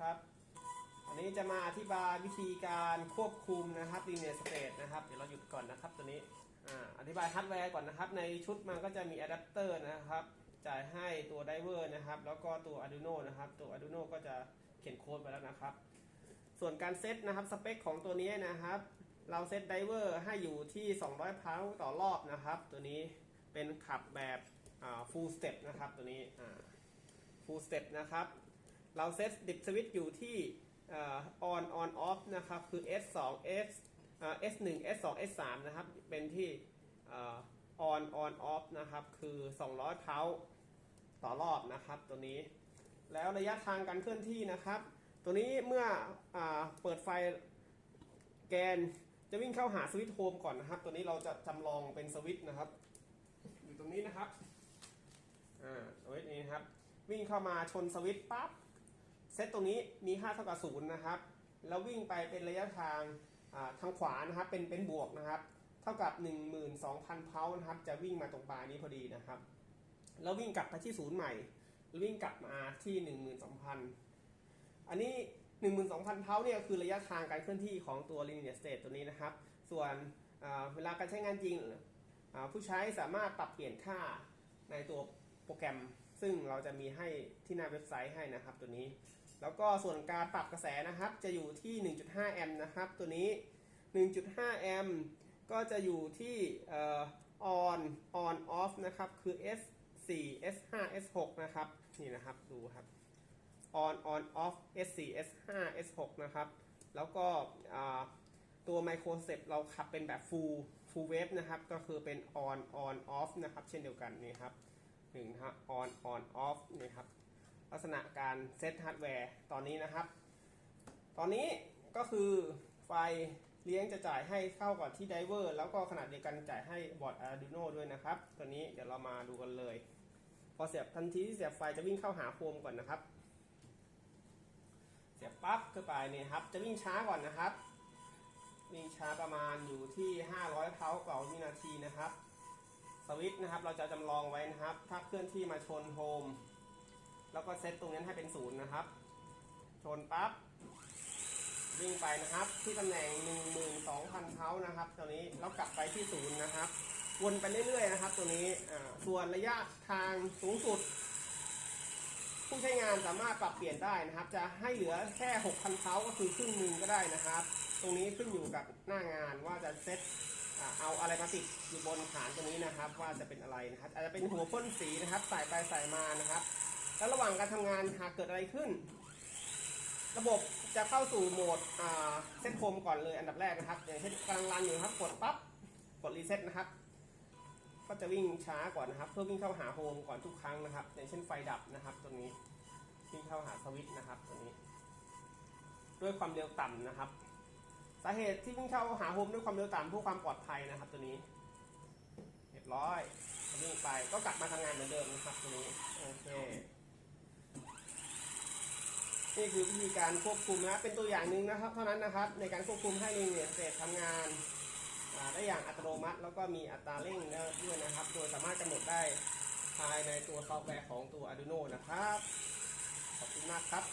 ครับ อันนี้จะมาอธิบายวิธีการควบคุมนะครับ linear state นะครับ เดี๋ยวเราหยุดก่อนนะครับตัวนี้อ่าอธิบายฮาร์ดแวร์ก่อนนะครับ ในชุดมันก็จะมีอะแดปเตอร์นะครับ จ่ายให้ตัวไดเวอร์นะครับ แล้วก็ตัว Arduino นะครับ ตัว Arduino ก็จะเขียนโค้ดไปแล้วนะครับ ส่วนการเซตนะครับสเปคของตัวนี้นะครับ เราเซตไดเวอร์ให้อยู่ที่ 200พาต่อรอบนะครับ ตัวนี้เป็นขับแบบ full step นะครับตัวนี้ full step นะครับ เราเซตดิบสวิตอยู่ที่ on on off นะครับคือ S 2 S เอ่อ S 1 S 2 S 3นะครับเป็นที่ on on off นะครับคือ 200 เพาต่อรอบนะครับตัวนี้ แล้วระยะทางการเคลื่อนที่นะครับ ตัวนี้เมื่ออเปิดไฟแกนจะวิ่งเข้าหาสวิตช์โฮมก่อนนะครับ ตัวนี้เราจะจำลองเป็นสวิตช์นะครับ อยู่ตรงนี้นะครับอ่าสวิตช์นี้นครับ วิ่งเข้ามาชนสวิตช์ปั๊บ ตตรงนี้มีค่าเท่ากับศูนย์นะครับ แล้ววิ่งไปเป็นระยะทางทางขวานะครับเป็นเป็นบวกนะครับ เท่ากับ 12,000เพานะครับ จะวิ่งมาตรงปลายนี้พอดีนะครับ แล้ววิ่งกลับไปที่ศูนย์ใหม่แล้ววิ่งกลับมาที่ 12,000 อันนี้ 12,000เพาเนี่ยคือระยะทางการเคลื่อนที่ของตัว linear state ตัวนี้นะครับ ส่วนเวลาการใช้งานจริงผู้ใช้สามารถปรับเปลี่ยนค่าในตัวโปรแกรม ซึ่งเราจะมีให้ที่หน้าเว็บไซต์ให้นะครับตัวนี้ แล้วก็ส่วนการปรับกระแสนะครับ จะอยู่ที่ 1.5 แอมป์นะครับ ตัวนี้ 1.5 แอมป์ก็จะอยู่ที่เอ่อ on on off นะครับ คือ S4 S5 S6 นะครับ นี่นะครับ ดูครับ on on off S4 S5 S6 นะครับ แล้วก็ตัว microconcept เราขับเป็นแบบ full full wave นะครับ ก็คือเป็น on on off นะครับ เช่นเดียวกันนี่ครับหนึ่งนะครับ on on off นี่ครับ ลักษณะการเซตฮาร์ดแวร์ตอนนี้นะครับ ตอนนี้ก็คือไฟเลี้ยงจะจ่ายให้เข้ากับที่ไดเวอร์แล้วก็ขนาดเดียวกันจ่ายให้บอร์ด Arduino ด้วยนะครับ ตัวนี้เดี๋ยวเรามาดูกันเลย พอเสียบทันทีที่เสียบไฟจะวิ่งเข้าหาโฮมก่อนนะครับ เสียบปั๊บเข้าไปนี่ครับ จะวิ่งช้าก่อนนะครับ วิ่งช้าประมาณอยู่ที่ 500เพาต่อวินาทีนะครับ สวิตช์นะครับเราจะจำลองไว้นะครับ ถ้าเคลื่อนที่มาชนโฮม แล้วก็เซตตรงนั้นให้เป็นศูนย์นะครับ ชนปั๊บวิ่งไปนะครับ ที่ตำแหน่ง 12,000เท้านะครับ ตัวนี้แล้วกลับไปที่ศูนย์นะครับวนไปเรื่อยๆนะครับ ตัวนี้ส่วนระยะทางสูงสุด ผู้ใช้งานสามารถปรับเปลี่ยนได้นะครับ จะให้เหลือแค่ 6,000เท้าก็คือครึ่งหนึ่งก็ได้นะครับ ตรงนี้ขึ้นอยู่กับหน้างานว่าจะเซตเอาอะไรมาติดอยู่บนฐานตรงนี้นะครับ ว่าจะเป็นอะไรนะครับ อาจจะเป็นหัวพ่นสีนะครับใส่ไปใส่มานะครับ แล้วระหว่างการทำงานหากเกิดอะไรขึ้น ระบบจะเข้าสู่โหมดเซตโฮมก่อนเลยอันดับแรกนะครับ อย่างเช่นกำลังรันอยู่ครับกดปั๊บกดรีเซ็ตนะครับ ก็จะวิ่งช้าก่อนนะครับ เพื่อวิ่งเข้าหาโฮมก่อนทุกครั้งนะครับ อย่างเช่นไฟดับนะครับ ตัวนี้วิ่งเข้าหาสวิตช์นะครับ ตัวนี้ ด้วยความเร็วต่ำนะครับ สาเหตุที่วิ่งเข้าหาโฮมด้วยความเร็วต่ำเพื่อความปลอดภัยนะครับ ตัวนี้เรียบร้อยวิ่งไปก็กลับมาทำงานเหมือนเดิมนะครับตัวนี้โอเค นี่คือวิธีการควบคุมนะเป็นตัวอย่างหนึ่งนะครับ เท่านั้นนะครับ ในการควบคุมให้ลิงเนี่ยเสร็จทำงานได้อย่างอัตโนมัติ แล้วก็มีอัตราเร่งด้วยนะครับ โดยสามารถกำหนดได้ภายในตัวซอฟต์แวร์ของตัว Arduino นะครับ ขอบคุณมากครับ